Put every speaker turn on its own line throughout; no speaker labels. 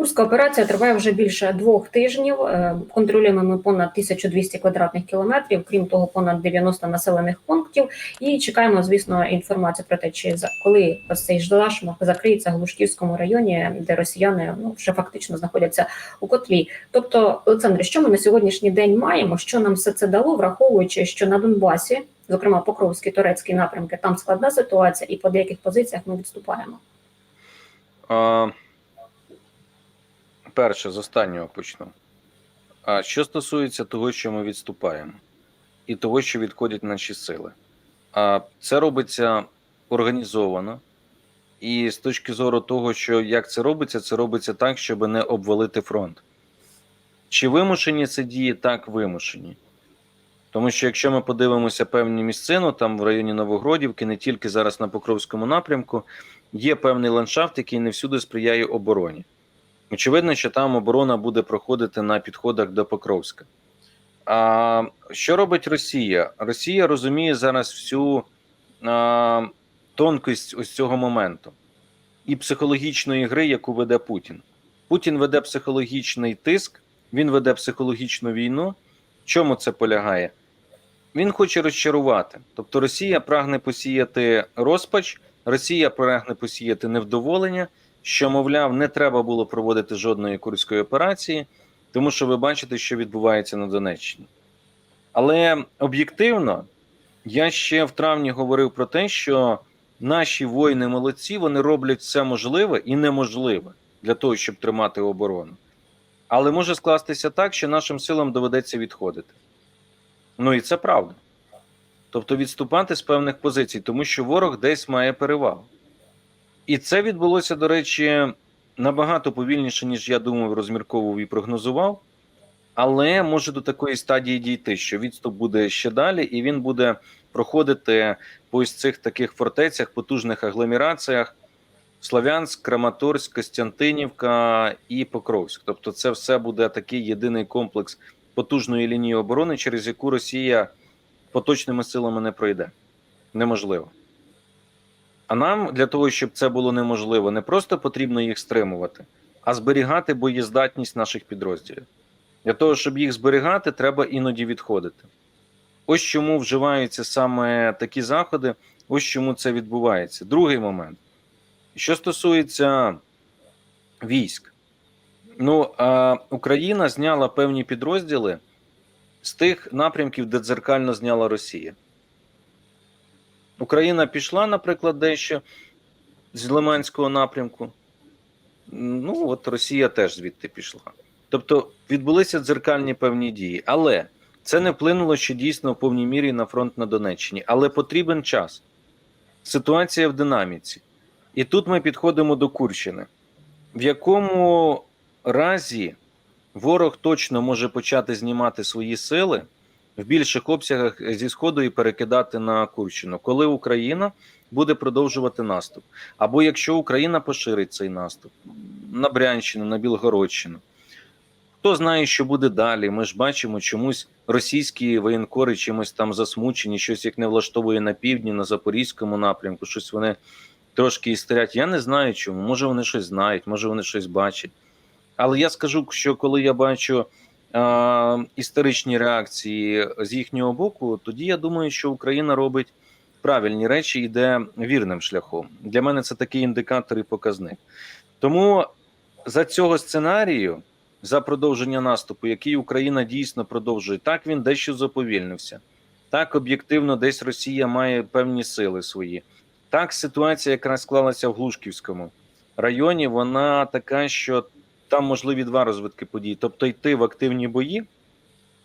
Курська операція триває вже більше двох тижнів. Е, Контролюємо ми понад 1200 квадратних кілометрів, крім того, понад 90 населених пунктів. І чекаємо, звісно, інформацію про те, чи за коли ось цей ждалашмах закриється в Глушківському районі, де росіяни ну вже фактично знаходяться у котлі. Тобто, Олександр, що ми на сьогоднішній день маємо? Що нам все це дало, враховуючи, що на Донбасі, зокрема Покровський, Турецький напрямки, там складна ситуація, і по деяких позиціях ми відступаємо.
А, перше, з останнього почну. А що стосується того, що ми відступаємо, і того, що відходять наші сили, а це робиться організовано. І з точки зору того, що як це робиться, це робиться так, щоб не обвалити фронт. Чи вимушені це дії? Так, вимушені. Тому що якщо ми подивимося певні місцину, там в районі Новогродівки, не тільки зараз на Покровському напрямку, є певний ландшафт, який не всюди сприяє обороні. Очевидно, що там оборона буде проходити на підходах до Покровська. А що робить Росія? Росія розуміє зараз всю а, тонкість ось цього моменту і психологічної гри, яку веде Путін. Путін веде психологічний тиск, він веде психологічну війну. Чому це полягає? Він хоче розчарувати. Тобто Росія прагне посіяти розпач, Росія прагне посіяти невдоволення, що, мовляв, не треба було проводити жодної курської операції, тому що ви бачите, що відбувається на Донеччині. Але об'єктивно, я ще в травні говорив про те, що наші воїни молодці, вони роблять все можливе і неможливе для того, щоб тримати оборону. Але може скластися так, що нашим силам доведеться відходити. Ну і це правда. Тобто відступати з певних позицій, тому що ворог десь має перевагу. І це відбулося, до речі, набагато повільніше, ніж я думав, розмірковував і прогнозував. Але може до такої стадії дійти, що відступ буде ще далі, і він буде проходити по ось цих таких фортецях, потужних агломераціях: Слов'янськ, Краматорськ, Костянтинівка і Покровськ. Тобто, це все буде такий єдиний комплекс потужної лінії оборони, через яку Росія поточними силами не пройде. Неможливо. А нам для того, щоб це було неможливо, не просто потрібно їх стримувати, а зберігати боєздатність наших підрозділів. Для того, щоб їх зберігати, треба іноді відходити. Ось чому вживаються саме такі заходи, ось чому це відбувається. Другий момент. Що стосується військ, ну а Україна зняла певні підрозділи з тих напрямків, де дзеркально зняла Росія. Україна пішла, наприклад, дещо з Лиманського напрямку. Ну, от Росія теж звідти пішла. Тобто відбулися дзеркальні певні дії. Але це не вплинуло ще дійсно в повній мірі на фронт на Донеччині. Але потрібен час. Ситуація в динаміці. І тут ми підходимо до Курщини, в якому разі ворог точно може почати знімати свої сили в більших обсягах зі Сходу і перекидати на Курщину, коли Україна буде продовжувати наступ. Або якщо Україна поширить цей наступ на Брянщину, на Білгородщину. Хто знає, що буде далі? Ми ж бачимо, чомусь російські воєнкори чимось там засмучені, щось як не влаштовує на півдні, на Запорізькому напрямку, щось вони трошки істерять. Я не знаю чому. Може вони щось знають, може вони щось бачать. Але я скажу, що коли я бачу історичні реакції з їхнього боку, тоді я думаю, що Україна робить правильні речі, йде вірним шляхом. Для мене це такий індикатор і показник. Тому за цього сценарію, за продовження наступу, який Україна дійсно продовжує, так він дещо заповільнився. Так, об'єктивно, десь Росія має певні сили свої. Так, ситуація якраз склалася в Глушківському районі. Вона така, що там можливі два розвитки подій: тобто йти в активні бої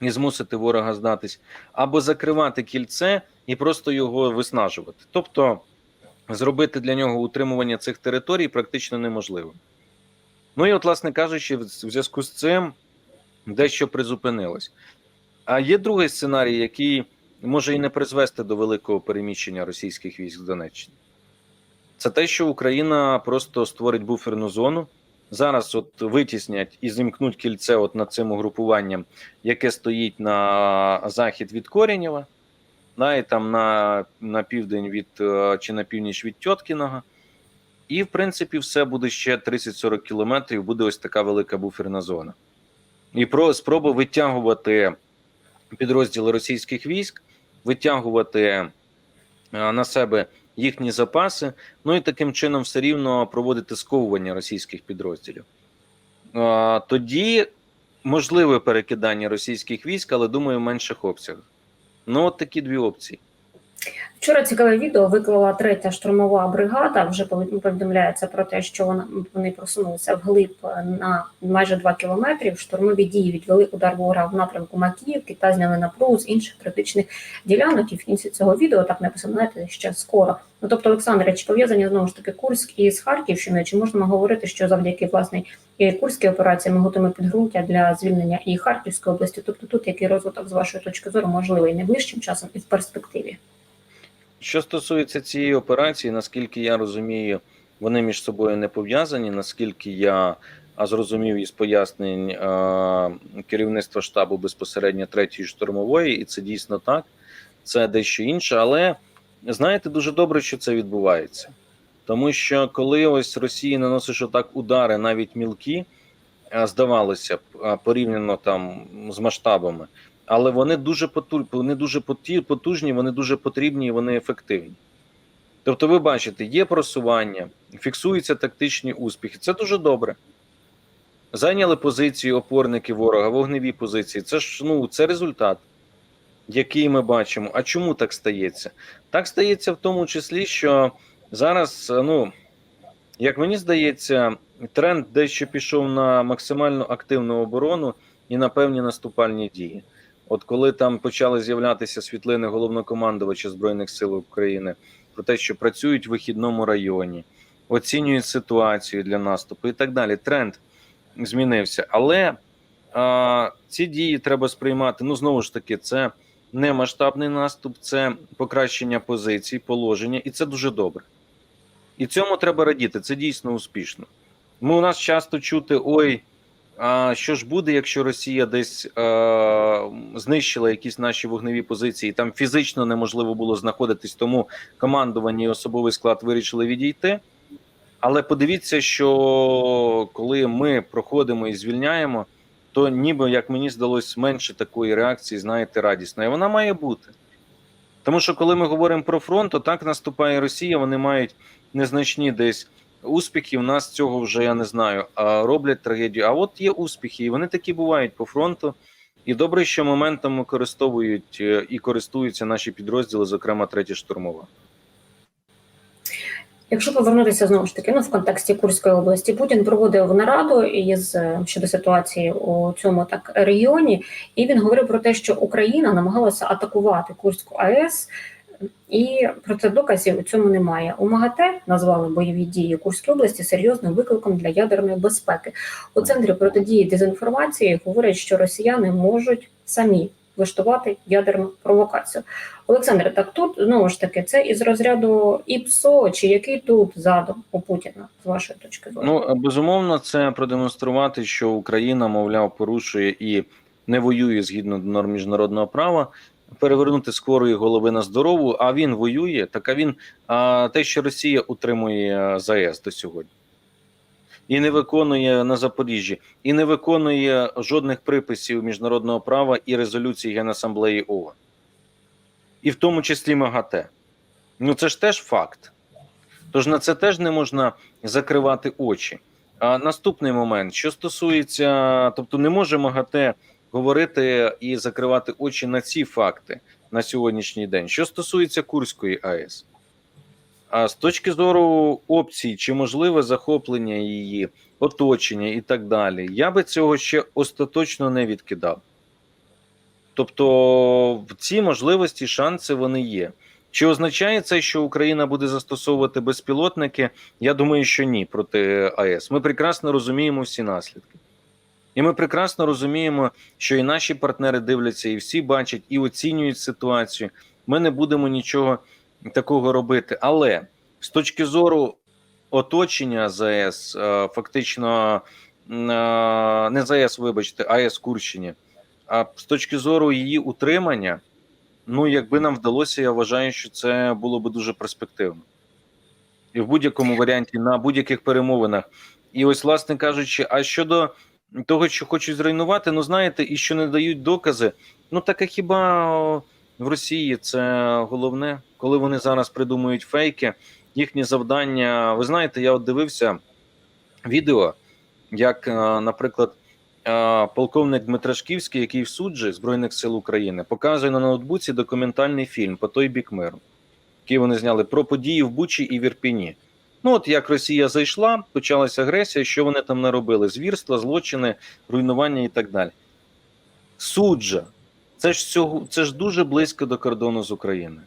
і змусити ворога здатись, або закривати кільце і просто його виснажувати. Тобто зробити для нього утримування цих територій практично неможливо. Ну і, от, власне кажучи, в зв'язку з цим дещо призупинилось. А є другий сценарій, який може і не призвести до великого переміщення російських військ з Донеччини. Це те, що Україна просто створить буферну зону. Зараз от витіснять і зімкнуть кільце от над цим угрупуванням, яке стоїть на захід від Коренєва, да, і там на на південь від чи на північ від Тьоткіного. І, в принципі, все буде ще 30-40 кілометрів, буде ось така велика буферна зона. І про спроба витягувати підрозділи російських військ, витягувати е, на себе їхні запаси, ну і таким чином все рівно проводити сковування російських підрозділів. Тоді можливе перекидання російських військ, але думаю, в менших обсягах. Ну, от такі дві опції.
Вчора цікаве відео виклала третя штурмова бригада. Вже повідомляється про те, що вони просунулися вглиб на майже 2 кілометри. Штурмові дії відвели удар ворога в напрямку Макіївки та зняли напругу з інших критичних ділянок. І в кінці цього відео так написано, знаєте, ще скоро. Ну тобто, Олександре, чи пов'язані знову ж таки Курськ із Харківщиною? Чи можна говорити, що завдяки власне і Курській операції ми готуємо підґрунтя для звільнення і Харківської області? Тобто, тут який розвиток з вашої точки зору можливий найближчим часом і в перспективі?
Що стосується цієї операції, наскільки я розумію, вони між собою не пов'язані. Наскільки я зрозумів із пояснень а, керівництва штабу безпосередньо третьої штурмової, і це дійсно так, це дещо інше. Але знаєте, дуже добре, що це відбувається. Тому що коли ось Росії наносиш отак удари, навіть мілкі, здавалося б, порівняно там з масштабами, але вони дуже поту- вони дуже потужні, вони дуже потрібні і вони ефективні. Тобто, ви бачите, є просування, фіксуються тактичні успіхи. Це дуже добре. Зайняли позиції опорники ворога, вогневі позиції. Це ж ну, це результат, який ми бачимо. А чому так стається? Так стається в тому числі, що зараз, ну, як мені здається, тренд дещо пішов на максимально активну оборону і на певні наступальні дії. От коли там почали з'являтися світлини головнокомандувача Збройних сил України про те, що працюють в вихідному районі, оцінюють ситуацію для наступу і так далі. Тренд змінився. Але а, ці дії треба сприймати. Ну, знову ж таки, це не масштабний наступ, це покращення позицій, положення, і це дуже добре. І цьому треба радіти. Це дійсно успішно. Ми у нас часто чути: ой. А що ж буде, якщо Росія десь е, знищила якісь наші вогневі позиції? Там фізично неможливо було знаходитись, тому командування і особовий склад вирішили відійти. Але подивіться, що коли ми проходимо і звільняємо, то ніби як мені здалось менше такої реакції, знаєте, радісної. Вона має бути. Тому що коли ми говоримо про фронт, то так наступає Росія, вони мають незначні десь успіхи. У нас цього вже я не знаю, а роблять трагедію. А от є успіхи, і вони такі бувають по фронту. І добре, що моментом використовують е, і користуються наші підрозділи, зокрема третя штурмова.
Якщо повернутися знову ж таки, ну в контексті Курської області, Путін проводив нараду із е, щодо ситуації у цьому так регіоні, і він говорив про те, що Україна намагалася атакувати Курську АЕС, і про це доказів у цьому немає. У МАГАТЕ назвали бойові дії Курської області серйозним викликом для ядерної безпеки. У центрі протидії дезінформації говорять, що росіяни можуть самі влаштувати ядерну провокацію. Олександр, так тут знову ж таки це із розряду ІПСО, чи який тут задум у Путіна з вашої точки зору?
Ну безумовно, це продемонструвати, що Україна, мовляв, порушує і не воює згідно норм міжнародного права. Перевернути з хворої голови на здорову, а він воює. Так а він а, те, що Росія утримує ЗАЕС до сьогодні, і не виконує на Запоріжжі, і не виконує жодних приписів міжнародного права і резолюцій Генасамблеї ООН. І в тому числі МАГАТЕ. Ну це ж теж факт. Тож на це теж не можна закривати очі. А наступний момент, що стосується, тобто, не може МАГАТЕ говорити і закривати очі на ці факти на сьогоднішній день. Що стосується Курської АЕС, а з точки зору опцій, чи можливе захоплення її, оточення і так далі, я би цього ще остаточно не відкидав. Тобто, ці можливості, шанси вони є. Чи означає це, що Україна буде застосовувати безпілотники? Я думаю, що ні проти АЕС. Ми прекрасно розуміємо всі наслідки. І ми прекрасно розуміємо, що і наші партнери дивляться, і всі бачать, і оцінюють ситуацію. Ми не будемо нічого такого робити. Але з точки зору оточення ЗАЕС, е, фактично е, не ЗАЕС, вибачте, АЕС Курщині, а з точки зору її утримання, ну якби нам вдалося, я вважаю, що це було би дуже перспективно. і в будь-якому варіанті на будь-яких перемовинах. І ось, власне кажучи, а щодо того, що хочуть зруйнувати, ну знаєте, і що не дають докази, ну так а хіба в Росії це головне, коли вони зараз придумують фейки, їхнє завдання. Ви знаєте, я от дивився відео, як, е, наприклад, е, полковник Дмитрашківський, який в суджі Збройних сил України, показує на ноутбуці документальний фільм по той бік миру, який вони зняли про події в Бучі і в Ірпіні. Ну, от як Росія зайшла, почалася агресія, що вони там наробили: звірства, злочини, руйнування і так далі. Суджа, це ж цього, це ж дуже близько до кордону з України.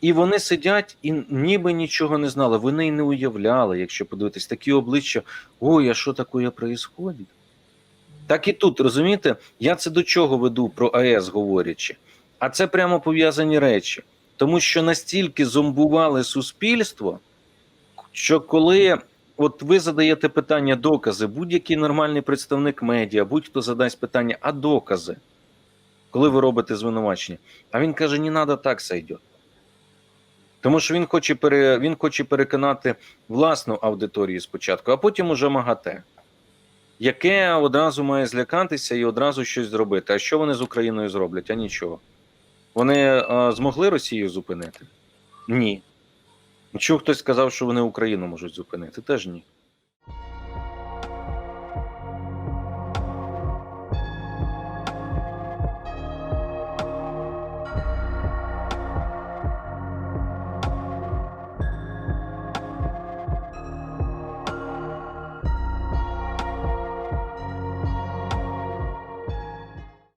І вони сидять і ніби нічого не знали. Вони й не уявляли, якщо подивитись, такі обличчя: ой, а що таке происходить? Так і тут, розумієте, я це до чого веду про АЕС говорячи. А це прямо пов'язані речі. Тому що настільки зомбували суспільство, що коли от ви задаєте питання докази, будь-який нормальний представник медіа, будь-хто задасть питання, а докази, коли ви робите звинувачення, а він каже, не треба так сойде. Тому що він хоче, пере, він хоче переконати власну аудиторію спочатку, а потім уже МАГАТЕ, яке одразу має злякатися і одразу щось зробити. А що вони з Україною зроблять? А нічого. Вони а, змогли Росію зупинити? Ні. Чув хтось сказав, що вони Україну можуть зупинити? Теж ні.